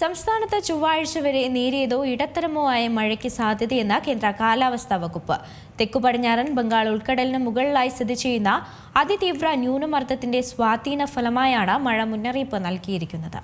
സംസ്ഥാനത്ത് ചൊവ്വാഴ്ച വരെ നേരിയതോ ഇടത്തരമോ ആയ മഴയ്ക്ക് സാധ്യതയെന്ന് കേന്ദ്ര കാലാവസ്ഥാ വകുപ്പ്. തെക്കു പടിഞ്ഞാറൻ ബംഗാൾ ഉൾക്കടലിന് മുകളിലായി സ്ഥിതി ചെയ്യുന്ന അതിതീവ്ര ന്യൂനമർദ്ദത്തിന്റെ സ്വാധീന ഫലമായാണ് മഴ മുന്നറിയിപ്പ് നൽകിയിരിക്കുന്നത്.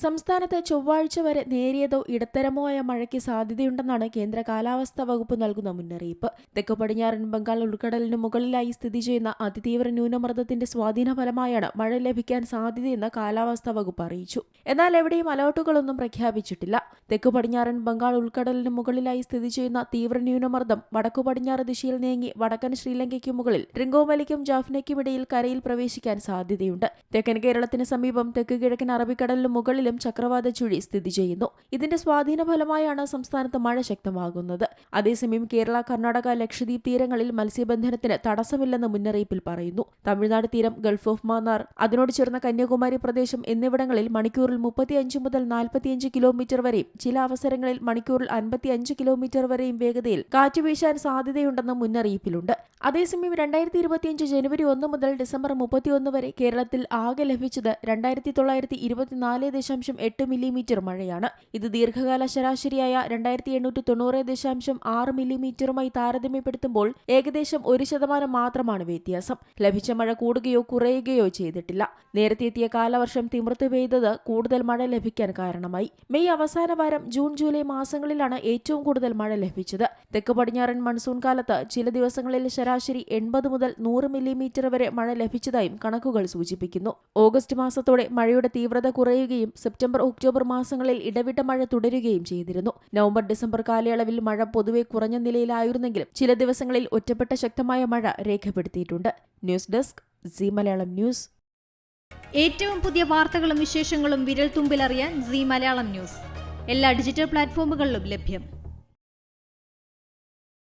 സംസ്ഥാനത്ത് ചൊവ്വാഴ്ച വരെ നേരിയതോ ഇടത്തരമോ ആയ മഴയ്ക്ക് സാധ്യതയുണ്ടെന്നാണ് കേന്ദ്ര കാലാവസ്ഥാ വകുപ്പ് നൽകുന്ന മുന്നറിയിപ്പ്. തെക്ക് പടിഞ്ഞാറൻ ബംഗാൾ ഉൾക്കടലിന് മുകളിലായി സ്ഥിതി ചെയ്യുന്ന അതിതീവ്ര ന്യൂനമർദ്ദത്തിന്റെ സ്വാധീന ഫലമായാണ് മഴ ലഭിക്കാൻ സാധ്യതയെന്ന് കാലാവസ്ഥാ വകുപ്പ് അറിയിച്ചു. എന്നാൽ എവിടെയും അലർട്ടുകളൊന്നും പ്രഖ്യാപിച്ചിട്ടില്ല. തെക്ക് പടിഞ്ഞാറൻ ബംഗാൾ ഉൾക്കടലിന് മുകളിലായി സ്ഥിതി ചെയ്യുന്ന തീവ്ര ന്യൂനമർദ്ദം വടക്കു പടിഞ്ഞാറ് ദിശയിൽ നീങ്ങി വടക്കൻ ശ്രീലങ്കയ്ക്കു മുകളിൽ റിങ്കോമലിക്കും ജാഫ്നയ്ക്കും ഇടയിൽ കരയിൽ പ്രവേശിക്കാൻ സാധ്യതയുണ്ട്. തെക്കൻ കേരളത്തിന് സമീപം തെക്ക് കിഴക്കൻ അറബിക്കടലിന് മുകളിലും ചക്രവാത ചുഴി സ്ഥിതി ചെയ്യുന്നു. ഇതിന്റെ സ്വാധീന ഫലമായാണ് സംസ്ഥാനത്ത് മഴ ശക്തമാകുന്നത്. അതേസമയം കേരള കർണാടക ലക്ഷദ്വീപ് തീരങ്ങളിൽ മത്സ്യബന്ധനത്തിന് തടസ്സമില്ലെന്ന് മുന്നറിയിപ്പിൽ പറയുന്നു. തമിഴ്നാട് തീരം ഗൾഫ് ഓഫ് മാന്നാർ അതിനോട് ചേർന്ന കന്യാകുമാരി പ്രദേശം എന്നിവിടങ്ങളിൽ മണിക്കൂറിൽ മുപ്പത്തിയഞ്ച് മുതൽ നാൽപ്പത്തിയഞ്ച് കിലോമീറ്റർ വരെയും ചില അവസരങ്ങളിൽ മണിക്കൂറിൽ അൻപത്തിയഞ്ച് കിലോമീറ്റർ വരെയും വേഗതയിൽ കാറ്റ് വീശാൻ സാധ്യതയുണ്ടെന്ന് മുന്നറിയിപ്പിലുണ്ട്. അതേസമയം രണ്ടായിരത്തി ഇരുപത്തിയഞ്ച് ജനുവരി ഒന്ന് മുതൽ ഡിസംബർ മുപ്പത്തിയൊന്ന് വരെ കേരളത്തിൽ ആകെ ലഭിച്ചത് രണ്ടായിരത്തി തൊള്ളായിരത്തി ഇരുപത്തിനാല് ദശാംശം എട്ട് മില്ലിമീറ്റർ മഴയാണ്. ഇത് ദീർഘകാല ശരാശരിയായ രണ്ടായിരത്തി എണ്ണൂറ്റി തൊണ്ണൂറ് ദശാംശം ആറ് മില്ലിമീറ്ററുമായി താരതമ്യപ്പെടുത്തുമ്പോൾ ഏകദേശം ഒരു ശതമാനം മാത്രമാണ് വ്യത്യാസം. ലഭിച്ച മഴ കൂടുകയോ കുറയുകയോ ചെയ്തിട്ടില്ല. നേരത്തെ എത്തിയ കാലവർഷം തിമിർത്ത് പെയ്തത് കൂടുതൽ മഴ ലഭിക്കാൻ കാരണമായി. മെയ് അവസാന വാരം ജൂൺ ജൂലൈ മാസങ്ങളിലാണ് ഏറ്റവും കൂടുതൽ മഴ ലഭിച്ചത്. തെക്ക് പടിഞ്ഞാറൻ മൺസൂൺ കാലത്ത് ചില ദിവസങ്ങളിൽ ശരാശരി എൺപത് മുതൽ നൂറ് മില്ലിമീറ്റർ വരെ മഴ ലഭിച്ചതായും കണക്കുകൾ സൂചിപ്പിക്കുന്നു. ഓഗസ്റ്റ് മാസത്തോടെ മഴയുടെ തീവ്രത കുറയുകയും സെപ്റ്റംബർ ഒക്ടോബർ മാസങ്ങളിൽ ഇടവിട്ട മഴ തുടരുകയും ചെയ്തിരുന്നു. നവംബർ ഡിസംബർ കാലയളവിൽ മഴ പൊതുവെ കുറഞ്ഞ നിലയിലായിരുന്നെങ്കിലും ചില ദിവസങ്ങളിൽ ഒറ്റപ്പെട്ട ശക്തമായ മഴ രേഖപ്പെടുത്തിയിട്ടുണ്ട്. News desk C Malayalam news. ഏറ്റവും പുതിയ വാർത്തകളും വിശേഷങ്ങളും വിരൽ തുമ്പിലറിയാൻ സി മലയാളം ന്യൂസ്. എല്ലാ ഡിജിറ്റൽ പ്ലാറ്റ്ഫോമുകളിലും ലഭ്യം.